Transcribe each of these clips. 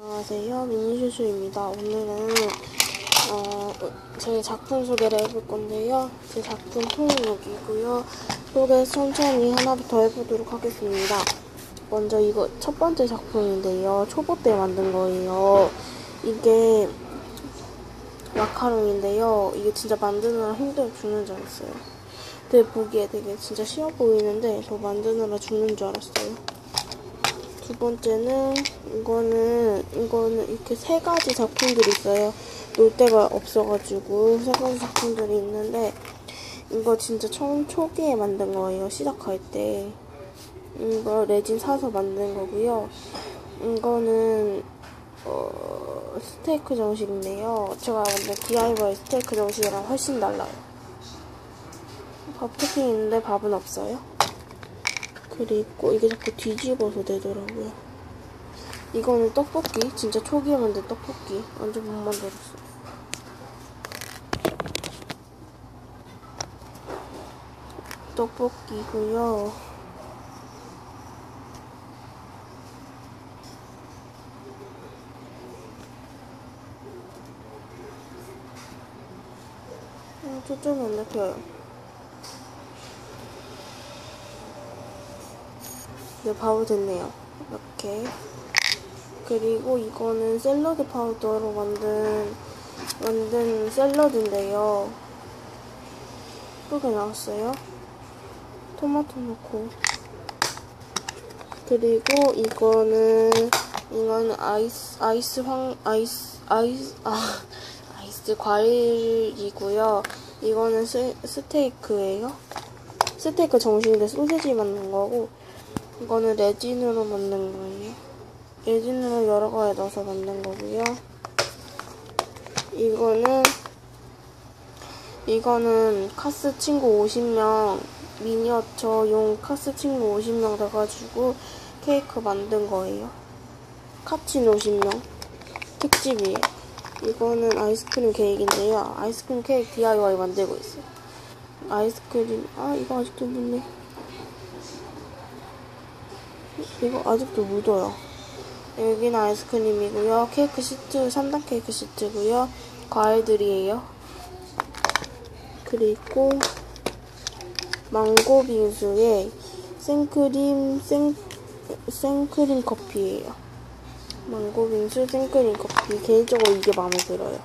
안녕하세요. 미니슈슈입니다. 오늘은 어, 제 작품 소개를 해볼 건데요. 제 작품 통은 여기고요. 소개 천천히 하나부터 해보도록 하겠습니다. 먼저 이거 첫 번째 작품인데요. 초보 때 만든 거예요. 이게 마카롱인데요. 이게 진짜 만드느라 힘들어 죽는 줄 알았어요. 근데 보기에 되게 진짜 쉬워 보이는데 저 만드느라 죽는 줄 알았어요. 두 번째는 이거는 이거는 이렇게 세 가지 작품들이 있어요. 놀 데가 없어가지고 세 가지 작품들이 있는데 이거 진짜 처음 초기에 만든 거예요. 시작할 때 이거 레진 사서 만든 거고요. 이거는 어, 스테이크 정식인데요. 제가 만든 DIY 스테이크 정식이랑 훨씬 달라요. 밥 토핑 있는데 밥은 없어요. 그리고 이게 자꾸 뒤집어서 되더라고요. 이거는 떡볶이. 진짜 만든 떡볶이. 완전 못 만들었어. 떡볶이고요. 음, 초점이 안 잡혀요. 네, 바로 됐네요. 이렇게. 그리고 이거는 샐러드 파우더로 만든, 만든 샐러드인데요. 예쁘게 나왔어요. 토마토 넣고. 그리고 이거는, 이거는 아이스, 아이스 황, 아이스, 아이스, 아, 아이스 과일이고요. 이거는 스, 스테이크예요. 스테이크 정식인데 소세지 만든 거고, 이거는 레진으로 만든 거예요. 레진으로 여러 가지 넣어서 만든 거고요. 이거는 이거는 카스 친구 50명 미니어처용 카스 친구 50명 돼가지고 케이크 만든 거예요. 카친 50명 특집이에요. 이거는 아이스크림 케이크인데요. 아이스크림 케이크 DIY 만들고 있어요. 아이스크림 아 이거 아직도 묻네. 이거 아직도 묻어요. 여기는 아이스크림이고요. 케이크 시트, 3단 케이크 시트고요. 과일들이에요. 그리고 망고 빙수에 생크림, 생, 생크림 커피예요. 망고 빙수, 생크림 커피. 개인적으로 이게 마음에 들어요.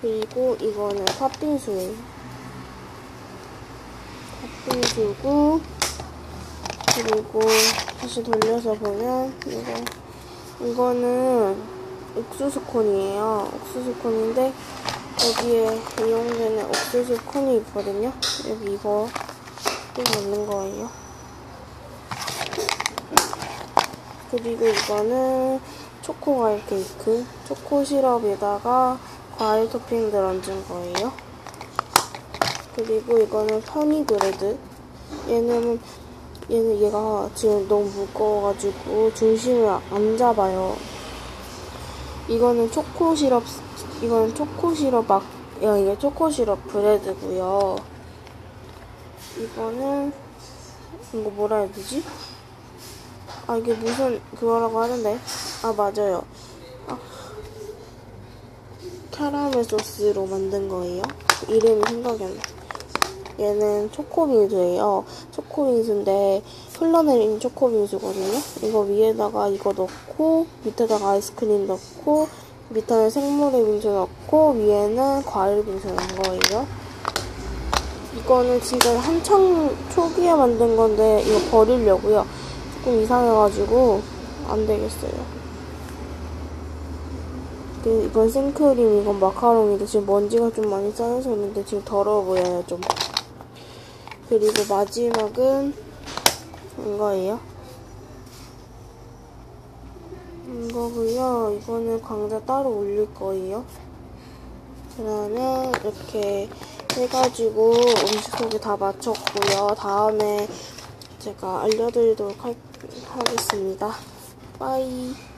그리고 이거는 팥빙수예요. 팥빙수고 그리고 다시 돌려서 보면 이거 이거는 옥수수 콘이에요. 옥수수 콘인데 여기에 이용되는 옥수수 콘이 있거든요. 여기 이거 또 넣는 거예요. 그리고 이거는 초코 과일 케이크. 초코 시럽에다가 과일 토핑들 얹은 거예요. 그리고 이거는 허니 브레드. 얘는 얘는 얘가 지금 너무 무거워가지고 중심을 안 잡아요. 이거는 초코 시럽, 이거는 초코 시럽 막, 야, 이게 초코 시럽 브레드고요. 이거는, 이거 뭐라 해야 되지? 아, 이게 무슨, 그거라고 하는데. 아, 맞아요. 아, 캐러멜 소스로 만든 거예요. 이름이 생각이 안 나. 얘는 초코빙수예요. 초코빙수인데 흘러내린 초코빙수거든요. 이거 위에다가 이거 넣고 밑에다가 아이스크림 넣고 밑에는 생물의 빙수 넣고 위에는 과일 빙수 넣은 거예요. 이거는 진짜 한창 초기에 만든 건데 이거 버리려고요. 조금 이상해가지고 안 되겠어요. 이건 생크림, 이건 마카롱인데 지금 먼지가 좀 많이 쌓여서 있는데 지금 더러워 보여요, 좀. 그리고 마지막은 이거예요. 이거고요. 이거는 강자 따로 올릴 거예요. 그러면 이렇게 해가지고 음식 소개 다 마쳤고요. 다음에 제가 알려드리도록 할, 하겠습니다. 빠이.